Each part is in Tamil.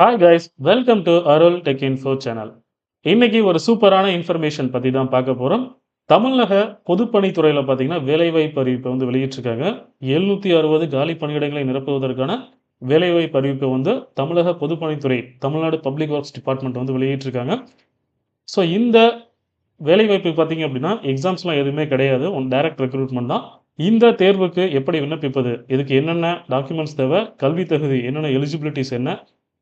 Hi guys welcome to Arul tech info channel இன்னைக்கு ஒரு சூப்பரான இன்ஃபர்மேஷன் பற்றி தான் பார்க்க போகிறோம் தமிழக பொதுப்பணித்துறையில் பார்த்தீங்கன்னா வேலைவாய்ப்பு அறிவிப்பை வந்து வெளியிட்டிருக்காங்க. எழுநூற்றி அறுபது காலி பணியிடங்களை நிரப்புவதற்கான வேலைவாய்ப்பு அறிவிப்பை வந்து தமிழக பொதுப்பணித்துறை தமிழ்நாடு பப்ளிக் ஒர்க்ஸ் டிபார்ட்மெண்ட் வந்து வெளியிட்டிருக்காங்க. ஸோ இந்த வேலைவாய்ப்பு பார்த்தீங்க அப்படின்னா எக்ஸாம்ஸ்லாம் எதுவுமே கிடையாது. ஒன் டைரக்ட் ரெக்ரூட்மெண்ட் தான். இந்த தேர்வுக்கு எப்படி விண்ணப்பிப்பது? இதுக்கு என்னென்ன டாக்குமெண்ட்ஸ் தேவை? கல்வி தகுதி என்னென்ன எலிஜிபிலிட்டிஸ் என்ன?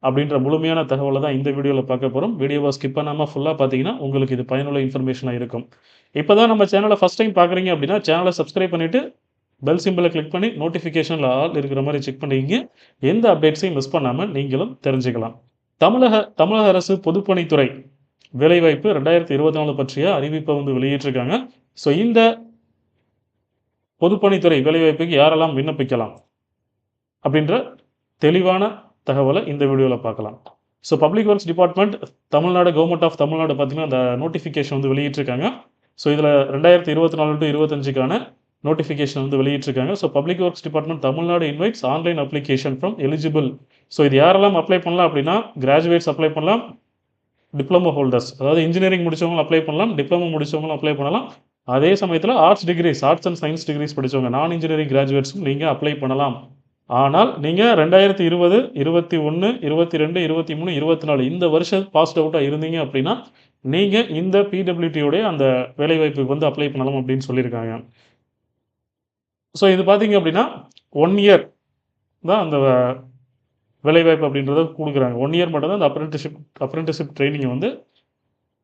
அப்படின்ற முழுமையான தகவலை தான் இந்த வீடியோவில் பார்க்க போகிறோம் வீடியோவை ஸ்கிப் பண்ணாமல் ஃபுல்லாக பார்த்தீங்கன்னா உங்களுக்கு இது பயனுள்ள இன்ஃபர்மேஷனாக இருக்கும். இப்போ தான் நம்ம சேனலை ஃபஸ்ட் டைம் பார்க்குறீங்க அப்படின்னா சேனலை சப்ஸ்கிரைப் பண்ணிவிட்டு பெல் சிம்பிளை கிளிக் பண்ணி நோட்டிஃபிகேஷனில் ஆல் இருக்கிற மாதிரி செக் பண்ணிக்கிங்க. எந்த அப்டேட்ஸையும் மிஸ் பண்ணாமல் நீங்களும் தெரிஞ்சுக்கலாம். தமிழக தமிழக அரசு பொதுப்பணித்துறை வேலைவாய்ப்பு ரெண்டாயிரத்தி இருபத்தி நாலு பற்றிய அறிவிப்பை வந்து வெளியிட்டிருக்காங்க. ஸோ இந்த பொதுப்பணித்துறை வேலைவாய்ப்புக்கு யாரெல்லாம் விண்ணப்பிக்கலாம் அப்படின்ற தெளிவான தகவலை இந்த வீடியோவில் பார்க்கலாம். So public works department Tamil Nadu government of Tamil Nadu பார்த்தீங்கன்னா அந்த நோட்டிஃபிகேஷன் வந்து வெளியிட்டிருக்காங்க. ஸோ இதில் ரெண்டாயிரத்தி இருபத்தி நாலு டு இருபத்தஞ்சுக்கான நோட்டிஃபிகேஷன் வந்து வெளியிட்டிருக்காங்க. So public works department Tamil Nadu invites online application from eligible so இது யாரெல்லாம் அப்ளை பண்ணலாம் அப்படின்னா கிராஜுவேட்ஸ் அப்ளை பண்ணலாம் டிப்ளமோ ஹோல்டர்ஸ் அதாவது இன்ஜினியரிங் முடிச்சவங்களும் அப்ளை பண்ணலாம் டிப்ளமோ முடிச்சவங்களும் அப்ளை பண்ணலாம். அதே சமயத்தில் arts degrees arts and science degrees படித்தவங்க நான் இன்ஜினியரிங் கிராஜுவேட்ஸும் நீங்கள் அப்ளை பண்ணலாம். ஆனால் நீங்கள் ரெண்டாயிரத்தி இருபது இருபத்தி ஒன்று இருபத்தி ரெண்டு இருபத்தி மூணு இருபத்தி நாலு இந்த வருஷம் பாஸ்ட் அவுட்டாக இருந்தீங்க அப்படின்னா நீங்கள் இந்த பிடபிள்யூடியோடைய அந்த வேலைவாய்ப்புக்கு வந்து அப்ளை பண்ணலாம் அப்படின்னு சொல்லியிருக்காங்க. ஸோ இது பார்த்தீங்க அப்படின்னா ஒன் இயர் தான் அந்த வேலைவாய்ப்பு அப்படின்றத கொடுக்குறாங்க. ஒன் இயர் மட்டும் தான் அந்த அப்ரெண்டிஷிப் அப்ரெண்டிஷிப் ட்ரைனிங்கை வந்து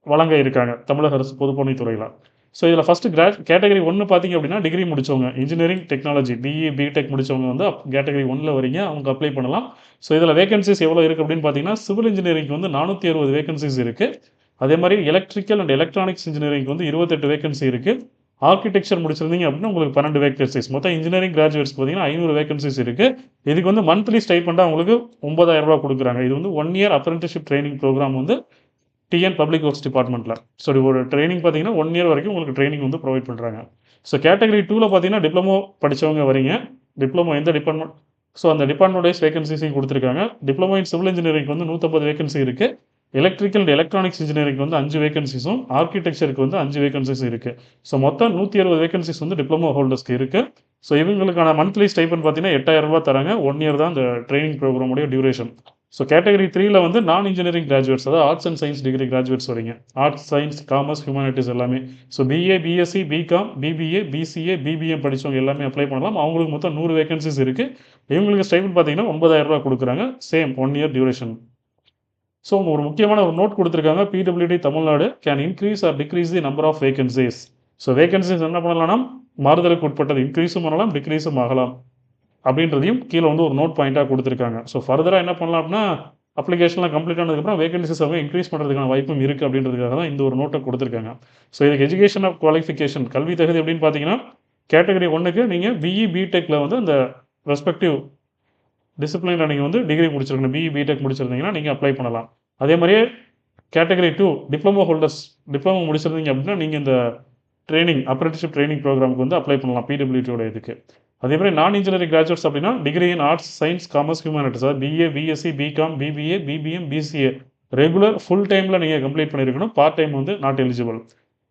வழங்க இருக்காங்க தமிழக அரசு பொதுப்பணித்துறையில். ஸோ இதில் ஃபஸ்ட்டு கிரா கேட்டகரி ஒன்று பார்த்தீங்க அப்படின்னா டிகிரி முடித்தவங்க இன்ஜினியரிங் டெக்னாலஜி பிஇ பிடெக் முடிச்சவங்க வந்து கேட்டகரி ஒன்றில் வரீங்க அவங்க அப்ளை பண்ணலாம். ஸோ இதில் வேகன்சிஸ் எவ்வளோ இருக்குது அப்படின்னு பார்த்தீங்கன்னா சிவில் இன்ஜினியரிங் வந்து நானூற்றி அறுபது வேகன்சிஸ் இருக்குது அதே மாதிரி எலக்ட்ரிக்கல் அண்ட் எலக்ட்ரானிக்ஸ் இன்ஜினியரிங் வந்து இருபத்தெட்டு வேகன்சி இருக்குது ஆர்கிடெக்சர் முடிச்சிருந்தீங்க அப்படின்னா உங்களுக்கு பன்னெண்டு வேகன்சிஸ் மொத்தம் இன்ஜினியரிங் கிராஜுவேட்ஸ் பார்த்தீங்கன்னா ஐநூறு வேகன்சிஸ் இருக்குது இதுக்கு வந்து மந்த்லி ஸ்டைப்பண்டாக உங்களுக்கு ஒன்பதாயிரம் ரூபா கொடுக்குறாங்க. இது வந்து one year apprenticeship training program வந்து டிஎன் பப்ளிக் ஒர்க்ஸ் டிபார்ட்மெண்ட்டில் ஸோ ஒரு ட்ரைனிங் பார்த்தீங்கன்னா ஒன் இயர் வரைக்கும் உங்களுக்கு ட்ரைனிங் வந்து ப்ரொவைட் பண்ணுறாங்க ஸோ கேட்டகரி டூவில் பார்த்தீங்கன்னா டிப்ளமோ படித்தவங்க வரீங்க. டிப்ளமோ எந்த டிபார்ட்மெண்ட் ஸோ அந்த டிபார்ட்மெண்ட் வைஸ் வேகன்சிஸையும் கொடுத்துருக்காங்க. டிப்ளமோ இன் சிவில் இன்ஜினியரிங் வந்து நூற்றம்பது வேகன்சி இருக்குது எலக்ட்ரிக்கல் அண்ட் எலக்ட்ரானிக்ஸ் இன்ஜினியரிங் வந்து அஞ்சு வேகன்சிஸும் ஆர்கிடெக்சருக்கு வந்து அஞ்சு வேகன்சிஸ் இருக்குது ஸோ மொத்தம் நூற்றி அறுபது வேகன்சிஸ் வந்து டிப்ளமோ ஹோல்டர்ஸ்க்கு இருக்குது ஸோ இவங்களுக்கான மந்த்லி ஸ்டைப்பன் பார்த்தீங்கன்னா எட்டாயிரம் ரூபா தராங்க. ஒன் இயர் தான் அந்த ட்ரைனிங் ப்ரோக்ராமுடைய டியூரேஷன் ஸோ கேட்டகரி த்ரீல வந்து நான் இன்ஜினியரிங் கிராஜுவேட்ஸ் அதாவது arts and science degree graduates வரீங்க. ஆர்ட்ஸ் சயின்ஸ் காமர்ஸ் ஹியூமனிட்டிஸ் எல்லாமே. So BA BSc BCom BBA BCA BBM படித்தவங்க எல்லாமே அப்ளை பண்ணலாம். அவங்களுக்கு மொத்தம் நூறு வேகன்சிஸ் இருக்குது இவங்களுக்கு ஸ்டைபிள் பார்த்தீங்கன்னா ஒன்பதாயிரம் ரூபா கொடுக்குறாங்க. Same one year duration so ஒரு முக்கியமான ஒரு நோட் கொடுத்துருக்காங்க. PWD Tamil Nadu can increase or decrease the number of vacancies so vacancies என்ன பண்ணலாம்னா மாறுதலுக்கு உட்பட்டது. இன்க்ரீஸும் பண்ணலாம் டிக்ரீஸும் ஆகலாம். அப்படின்றதையும் கீழே வந்து ஒரு நோட் பாயிண்ட்டாக கொடுத்துருக்காங்க. ஸோ ஃபர்தராக என்ன பண்ணலாம் அப்படின்னா அப்ளிகேஷன்லாம் கம்ப்ளீட் ஆனதுக்கப்புறம் வேகன்சிஸ் அவங்க இன்க்ரீஸ் பண்ணுறதுக்கான வாய்ப்பும் இருக்குது அப்படின்றதுக்காக தான் இந்த ஒரு நோட்டை கொடுத்துருக்காங்க. ஸோ இதுக்கு எஜுகேஷன் ஆஃப் குவாலிஃபிகேஷன் கல்வி தகுதி அப்படின்னு பார்த்தீங்கன்னா கேட்டகரி ஒன்றுக்கு நீங்கள் பிஇ பிடெக்கில் வந்து அந்த ரெஸ்பெக்டிவ் டிசிப்ளினில் நீங்கள் வந்து டிகிரி முடிச்சிருக்கணும். பிஇ பிடெக் முடிச்சிருந்தீங்கன்னா நீங்கள் அப்ளை பண்ணலாம். அதே மாதிரியே category two diploma holders diploma முடிச்சிருந்தீங்க அப்படின்னா நீங்கள் இந்த ட்ரைனிங் அப்ரெண்டிஷிப் ட்ரைனிங் ப்ரோக்ராமுக்கு வந்து அப்ளை பண்ணலாம். பிடபிள்யூடியோட இதுக்கு. அதே மாதிரி நான் இன்ஜினியரிங் கிராஜுவேட்ஸ் அப்படின்னா degree in arts science commerce humanities அதாவது BA BSc BCom BBA BBM BCA regular full டைமில் நீங்கள் கம்ப்ளீட் பண்ணியிருக்கணும் பார்ட் டைம் வந்து நாட் எலிஜிபிள்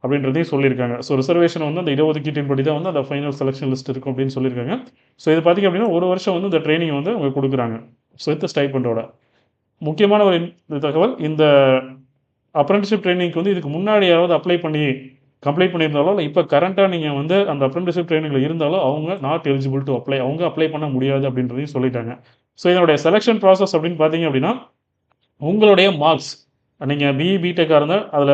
அப்படின்றதையும் சொல்லியிருக்காங்க. ஸோ ரிசர்வேஷன் வந்து அந்த இடஒதுக்கீட்டின் படி தான் வந்து அந்த ஃபைனல் செலெக்ஷன் லிஸ்ட் இருக்கும் அப்படின்னு சொல்லியிருக்காங்க. ஸோ இது பார்த்திங்க அப்படின்னா ஒரு வருஷம் வந்து இந்த ட்ரைனிங் வந்து அவங்க கொடுக்குறாங்க. ஸோ வித் ஸ்டைப்பண்டோட முக்கியமான ஒரு தகவல் இந்த அப்ரண்டிஷிப் ட்ரைனிங்க்கு வந்து இதுக்கு முன்னாடி யாராவது அப்ளை பண்ணி கம்ப்ளீட் பண்ணியிருந்தாலோ இல்லை இப்போ கரண்ட்டாக நீங்கள் வந்து அந்த அப்ரெண்டிஷிப் ட்ரைனிங்கில் இருந்தாலும் அவங்க நாட் எலிஜிபிள் டு அப்ளை அவங்க அப்ளை பண்ண முடியாது அப்படின்றதையும் சொல்லிட்டாங்க. ஸோ இதனுடைய செலெக்ஷன் ப்ராசஸ் அப்படின்னு பார்த்தீங்க அப்படின்னா உங்களுடைய மார்க்ஸ் நீங்கள் பிஇ பிடெக்காக இருந்தால் அதில்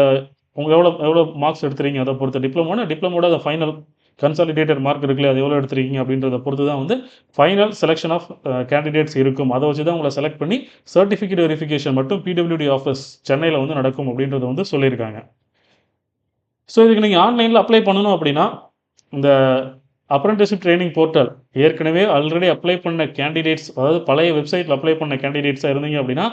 உங்கள் எவ்வளோ எவ்வளோ மார்க்ஸ் எடுத்துறீங்க அதை பொறுத்து. டிப்ளமோனா டிப்ளமோட அந்த ஃபைனல் கன்சாலிடேட்டட் மார்க் இருக்குல்ல அது எவ்வளோ எடுத்துருக்கீங்க அப்படின்றத பொறுத்து தான் வந்து ஃபைனல் செலெக்ஷன் ஆஃப் கேண்டிடேட்ஸ் இருக்கும். அதை வச்சு தான் உங்களை செலக்ட் பண்ணி சர்டிஃபிகேட் வெரிஃபிகேஷன் மட்டும் பிடபிள்யூடி ஆஃபீஸ் சென்னையில் வந்து நடக்கும் அப்படின்றத வந்து சொல்லியிருக்காங்க. ஸோ இதுக்கு நீங்கள் ஆன்லைனில் அப்ளை பண்ணணும் அப்படின்னா இந்த அப்ரண்டிஸ்ஷிப் ட்ரைனிங் போர்ட்டல் ஏற்கனவே ஆல்ரெடி அப்ளை பண்ண கேண்டிடேட்ஸ் அதாவது பழைய வெப்சைட்டில் அப்ளை பண்ண கேண்டிடேட்ஸாக இருந்தீங்க அப்படின்னா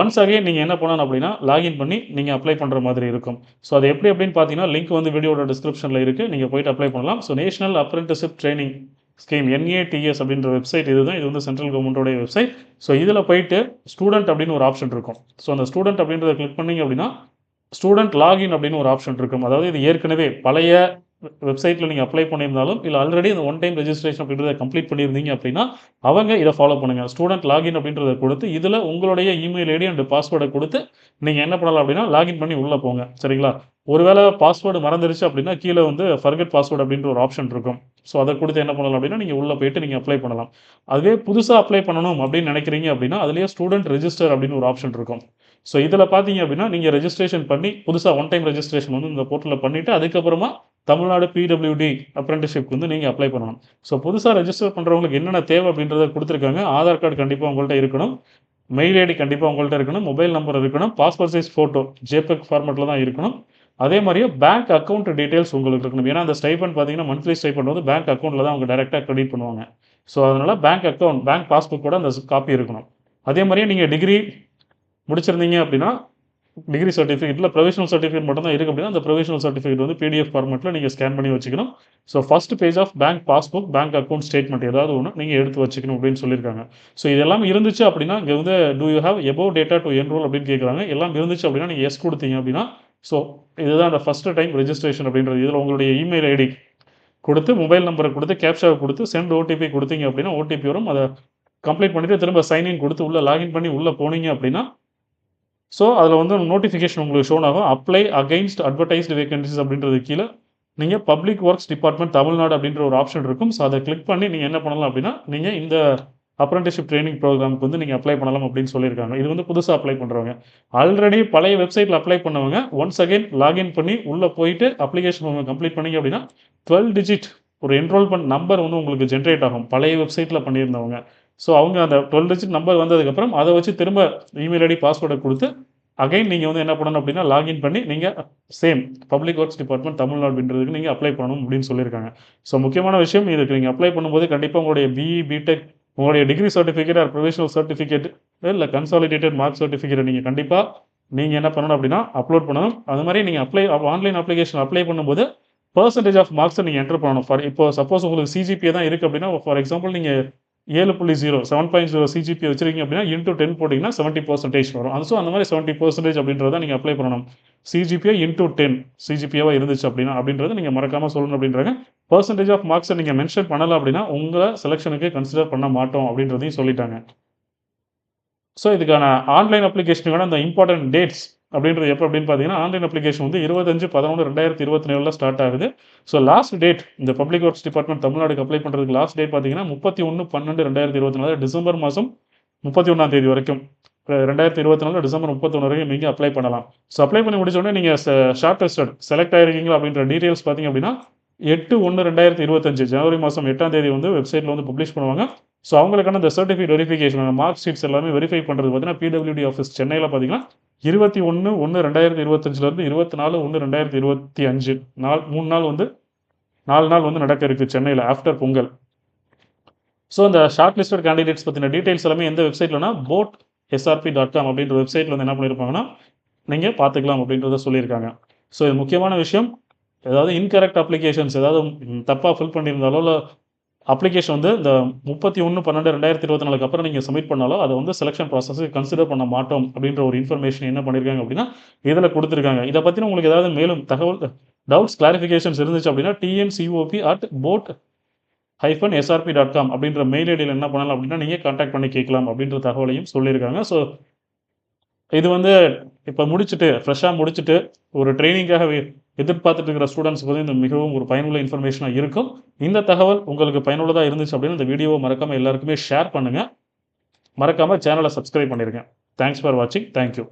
ஒன்ஸ் அகைன் நீங்கள் என்ன பண்ணணும் அப்படின்னா லாகின் பண்ணி நீங்கள் அப்ளை பண்ணுற மாதிரி இருக்கும். ஸோ அது எப்படி அப்படின்னு பார்த்தீங்கன்னா லிங்க் வந்து வீடியோட டிஸ்கிரிப்ஷனில் இருக்குது நீங்கள் போயிட்டு அப்ளை பண்ணலாம். So national apprenticeship training scheme NATS அப்படின்ற வெப்சைட் இதுதான். இது வந்து சென்ட்ரல் கவர்மெண்ட்டோடைய வெப்சைட் ஸோ இதில் போயிட்டு ஸ்டூடெண்ட் அப்படின்னு ஒரு ஆப்ஷன் இருக்கும். ஸோ அந்த ஸ்டூடெண்ட் அப்படின்றத கிளிக் பண்ணீங்க அப்படின்னா ஸ்டூடெண்ட் லாகின் அப்படின்னு ஒரு ஆப்ஷன் இருக்கும். அதாவது இது ஏற்கனவே பழைய வெப்சைட்டில் நீங்கள் அப்ளை பண்ணியிருந்தாலும் இல்லை ஆல்ரெடி இந்த ஒன் டைம் ரெஜிஸ்ட்ரேஷன் அப்படின்றத கம்ப்ளீட் பண்ணியிருந்தீங்க அப்படின்னா அவங்க இதை ஃபாலோ பண்ணுங்கள் ஸ்டூடெண்ட் லாகின் அப்படின்றத கொடுத்து இதில் உங்களுடைய இமெயில் ஐடி அண்ட் பாஸ்வேர்டை கொடுத்து நீங்கள் என்ன பண்ணலாம் அப்படின்னா லாகின் பண்ணி உள்ளே போங்க. சரிங்களா? ஒருவேளை பாஸ்வேர்டு மறந்துருச்சு அப்படின்னா கீழே வந்து ஃபர்கட் பாஸ்வேர்டு அப்படின்ற ஒரு ஆப்ஷன் இருக்கும். ஸோ அதை கொடுத்து என்ன பண்ணலாம் அப்படின்னா நீங்கள் உள்ளே போயிட்டு நீங்கள் அப்ளை பண்ணலாம். அதுவே புதுசாக அப்ளை பண்ணணும் அப்படின்னு நினைக்கிறீங்க அப்படின்னா அதுலேயே ஸ்டூடெண்ட் ரெஜிஸ்டர் அப்படின்னு ஒரு ஆப்ஷன் இருக்கும். ஸோ இதில் பார்த்தீங்க அப்படின்னா நீங்கள் ரெஜிஸ்ட்ரேஷன் பண்ணி புதுசாக ஒன் டைம் ரெஜிஸ்ட்ரேஷன் வந்து இந்த போர்ட்டலில் பண்ணிவிட்டு அதுக்கப்புறமா தமிழ்நாடு பிடபிள்யூடி அப்ரெண்டிஷிப் வந்து நீங்கள் அப்ளை பண்ணணும். ஸோ புதுசாக ரெஜிஸ்டர் பண்ணுறவங்களுக்கு என்னென்ன தேவை அப்படின்றத கொடுத்துருக்காங்க. ஆதார் கார்டு கண்டிப்பாக உங்கள்கிட்ட இருக்கணும். மெயில் ஐடி கண்டிப்பாக உங்கள்கிட்ட இருக்கணும். மொபைல் நம்பர் இருக்கணும். பாஸ்போர்ட் சைஸ் ஃபோட்டோ ஜேபெக் ஃபார்மெட்டில் தான் இருக்கணும். அதே மாதிரியே பேங்க் அக்கௌண்ட் டீட்டெயில்ஸ் உங்களுக்கு இருக்கணும். ஏன்னா அந்த ஸ்டைபண்ட் பார்த்தீங்கன்னா மந்த்லி ஸ்டைபண்ட் வந்து பேங்க் அக்கௌண்ட்டில் தான் அவங்க டேரெக்டாக கிரெடிட் பண்ணுவாங்க. ஸோ அதனால் பேங்க் அக்கௌண்ட் பேங்க் பாஸ்புக் கூட அந்த காப்பி இருக்கணும். அதே மாதிரியே நீங்கள் டிகிரி முடிச்சிருந்தீங்க அப்படின்னா டிகிரி சர்டிஃபிகேட்டில் ப்ரொவிஷனல் சர்டிஃபிகேட் மட்டும் தான் இருக்குது அப்படின்னா அந்த ப்ரொவிஷனல் சர்டிஃபிகேட் வந்து பிடிஎஃப் ஃபார்மெட்டில் நீங்கள் ஸ்கேன் பண்ணி வச்சுக்கணும். So first page of bank passbook bank account statement ஏதாவது ஒன்று நீங்கள் எடுத்து வச்சுக்கணும் அப்படின்னு சொல்லியிருக்காங்க. ஸோ இதெல்லாம் இருந்துச்சு அப்படின்னா இங்கே வந்து do you have above data to enroll அப்படின்னு கேட்குறாங்க எல்லாம் இருந்துச்சு அப்படின்னா நீங்கள் எஸ் கொடுத்தீங்க அப்படின்னா ஸோ இதுதான் அந்த ஃபஸ்ட்டு டைம் ரெஜிஸ்ட்ரேஷன் அப்படின்றது. இதில் உங்களுடைய இமெயில் ஐடி கொடுத்து மொபைல் நம்பரை கொடுத்து கேப்ஷாவை கொடுத்து சென்ட் ஓடிபி கொடுத்தீங்க அப்படின்னா ஓடிபி வரும். அதை கம்ப்ளீட் பண்ணிவிட்டு திரும்ப சைன்இன் கொடுத்து உள்ளே லாகின் பண்ணி உள்ளே போனீங்க அப்படின்னா ஸோ அதில் வந்து நோட்டிஃபிகேஷன் உங்களுக்கு ஷோன் ஆகும். அப்ளை அகைன்ஸ்ட் அட்வர்டைஸ்டு வேகன்சிஸ் அப்படின்றது கீழே நீங்கள் பப்ளிக் ஒர்க்ஸ் டிபார்ட்மெண்ட் தமிழ்நாடு அப்படின்ற ஒரு ஆப்ஷன் இருக்கும். ஸோ அதை கிளிக் பண்ணி நீங்கள் என்ன பண்ணலாம் அப்படின்னா நீங்கள் இந்த அப்ரண்டிஷிப் ட்ரைனிங் ப்ரோக்ராமுக்கு வந்து நீங்கள் அப்ளை பண்ணலாம் அப்படின்னு சொல்லியிருக்காங்க. இது வந்து புதுசாக அப்ளை பண்ணுறவங்க ஆல்ரெடி பழைய வெப்சைட்டில் அப்ளை பண்ணவங்க ஒன்ஸ் அகைன் லாகின் பண்ணி உள்ளே போயிட்டு அப்ளிகேஷன் உங்கள் கம்ப்ளீட் பண்ணீங்க அப்படின்னா டுவெல் டிஜிட் ஒரு என்ரோல்மெண்ட் நம்பர் வந்து உங்களுக்கு ஜென்ரேட் ஆகும். பழைய வெப்சைட்டில் பண்ணியிருந்தவங்க. ஸோ அவங்க அந்த டுவெல் டிஜிட் நம்பர் வந்ததுக்கப்புறம் அதை வச்சு திரும்ப இமெயில் ஐடி பாஸ்வேர்டை கொடுத்து அகைன் நீங்கள் வந்து என்ன பண்ணணும் அப்படின்னா லாகின் பண்ணி நீங்கள் same public works department Tamil Nadu அப்படின்றதுக்கு நீங்கள் அப்ளை பண்ணணும் அப்படின்னு சொல்லியிருக்காங்க. ஸோ முக்கியமான விஷயம் இதுக்கு நீங்கள் அப்ளை பண்ணும்போது கண்டிப்பாக உங்களுடைய பிஇ பிடெக் உங்களுடைய degree certificate or professional certificate இல்லை கன்சாலிடேட்டட் மார்க் சர்டிஃபிகேட் நீங்கள் கண்டிப்பாக நீங்கள் என்ன பண்ணணும் அப்படின்னா அப்லோட் பண்ணணும். அது மாதிரி நீங்கள் அப்ளை ஆன்லைன் அப்ளிகேஷன் அப்ளை பண்ணும்போது பர்சன்டேஜ் ஆஃப் மார்க்ஸை நீங்கள் என்டர் பண்ணணும். ஃபார் இப்போ சப்போஸ் உங்களுக்கு சிஜிபிஏ தான் இருக்குது அப்படின்னா ஃபார் எக்ஸாம்பிள் நீங்கள் ஏழு புள்ளி zero seven point zero CGP வச்சிருக்கீங்க அப்படின்னா இன்டூ டென் போட்டிங்கன்னா செவன்ட்டி பர்சன்டேஜ் வரும். அது ஸோ அந்த மாதிரி செவன்ட்டி பர்சன்டேஜ் அப்படின்றத நீங்கள் அப்ளை பண்ணணும். சிஜிபிஏ இன்டூ டென் சிஜிபிஏவாக இருந்துச்சு அப்படின்னா அப்படின்றத நீங்கள் மறக்காமல் சொல்லணும் அப்படின்றாங்க. பர்சன்டேஜ் ஆஃப் மார்க்ஸை நீங்கள் மென்ஷன் பண்ணலை அப்படின்னா உங்களை செலெக்ஷனுக்கு கன்சிடர் பண்ண மாட்டோம் அப்படின்றதையும் சொல்லிட்டாங்க. ஸோ இதுக்கான ஆன்லைன் அப்ளிகேஷனுக்கான அந்த இம்பார்ட்டன்ட் டேட்ஸ் அப்படின்றது எப்போ அப்படின்னு பார்த்தீங்கன்னா ஆன்லைன் அப்ளிகேஷன் வந்து இருபத்தஞ்சு பதினொன்று ரெண்டாயிரத்தி இருபத்தி நேழில் ஸ்டார்ட் ஆகுது. ஸோ லாஸ்ட் டேட் இந்த பப்ளிக் ஒர்க்ஸ் டிபார்ட்மெண்ட் தமிழ்நாடுக்கு அப்ளை பண்ணுறதுக்கு லாஸ்ட் டேட் பார்த்தீங்கன்னா முப்பத்தி ஒன்று பன்னெண்டு ரெண்டாயிரத்தி இருபத்தி நாலு டிசம்பர் மாதம் முப்பத்தி ஒன்றாம் தேதி வரைக்கும். ரெண்டாயிரத்தி இருபத்தி நாலு டிசம்பர் முப்பத்தொன்று வரைக்கும் நீங்கள் அப்ளை பண்ணலாம். ஸோ அப்ளை பண்ணி முடிச்சோடனே நீங்கள் ஷார்ட் டெஸ்டட் செலக்ட் ஆயிருக்கீங்களா அப்படின்ற டீட்டெயில்ஸ் பார்த்தீங்க அப்படின்னா எட்டு ஒன்று ரெண்டாயிரத்தி இருபத்தஞ்சு ஜனவரி மாதம் எட்டாம் தேதி வந்து வெப்சைட்டில் வந்து பப்ளிஷ் பண்ணுவாங்க. ஸோ அவங்களுக்கான இந்த சர்டிஃபிகேட் வெரிஃபிகேஷன் மார்க் ஷீட்ஸ் எல்லாமே வெரிஃபை பண்ணுறது பார்த்தீங்கன்னா பிடபிள்யூடி ஆஃபீஸ் சென்னையில் பார்த்தீங்கன்னா இருபத்தி ஒன்று ஒன்று ரெண்டாயிரத்தி இருபத்தஞ்சிலேருந்து இருபத்தி நாலு ஒன்று ரெண்டாயிரத்தி இருபத்தி அஞ்சு நாள் மூணு நாள் வந்து நாலு நாள் வந்து நடக்க இருக்குது சென்னையில் ஆஃப்டர் பொங்கல். ஸோ இந்த ஷார்ட் லிஸ்டட் கேண்டிடேட்ஸ் பற்றின டீட்டெயில்ஸ் எல்லாமே எந்த வெப்சைட்லனா போட் எஸ்ஆர்பி டாட் காம் அப்படின்ற வெப்சைட்டில் வந்து என்ன பண்ணியிருப்பாங்கன்னா நீங்கள் பார்த்துக்கலாம் அப்படின்றத சொல்லியிருக்காங்க. ஸோ இது முக்கியமான விஷயம். ஏதாவது இன்கரெக்ட் அப்ளிகேஷன்ஸ் ஏதாவது தப்பாக ஃபில் பண்ணியிருந்தாலோ இல்லை அப்ளிகேஷன் வந்து இந்த முப்பத்தி ஒன்று பன்னெண்டு ரெண்டாயிரத்தி இருபத்தி நாலுக்கு அப்புறம் நீங்கள் சப்மிட் பண்ணாலோ அதை வந்து செலெக்ஷன் ப்ராசஸ்க்கு கன்சிடர் பண்ண மாட்டோம் அப்படின்ற ஒரு இன்ஃபர்மேஷன் என்ன பண்ணியிருக்காங்க அப்படின்னா இதில் கொடுத்துருக்காங்க. இதை பற்றின உங்களுக்கு ஏதாவது மேலும் தகவல் டவுட்ஸ் கிளாரிஃபிகேஷன்ஸ் இருந்துச்சு அப்படின்னா TNCOP at BOAT hyphen SRP dot com அப்படின்ற மெயில் ஐடியில் என்ன பண்ணலாம் அப்படின்னா நீங்கள் காண்டாக்ட் பண்ணி கேட்கலாம் அப்படின்ற தகவலையும் சொல்லியிருக்காங்க. ஸோ இது வந்து இப்போ முடிச்சுட்டு ஃப்ரெஷ்ஷாக முடிச்சுட்டு ஒரு ட்ரைனிங்காக எதிர்பார்த்துட்டு இருக்கிற ஸ்டூடெண்ட்ஸ்க்கு வந்து இந்த மிகவும் ஒரு பயனுள்ள இன்ஃபர்மேஷனாக இருக்கும். இந்த தகவல் உங்களுக்கு பயனுள்ளதாக இருந்துச்சு அப்படின்னு இந்த வீடியோவை மறக்காமல் எல்லாருக்குமே ஷேர் பண்ணுங்கள் மறக்காமல் சேனலை சப்ஸ்கிரைப் பண்ணிடுங்க தேங்க்ஸ் ஃபார் வாட்சிங் தேங்க்யூ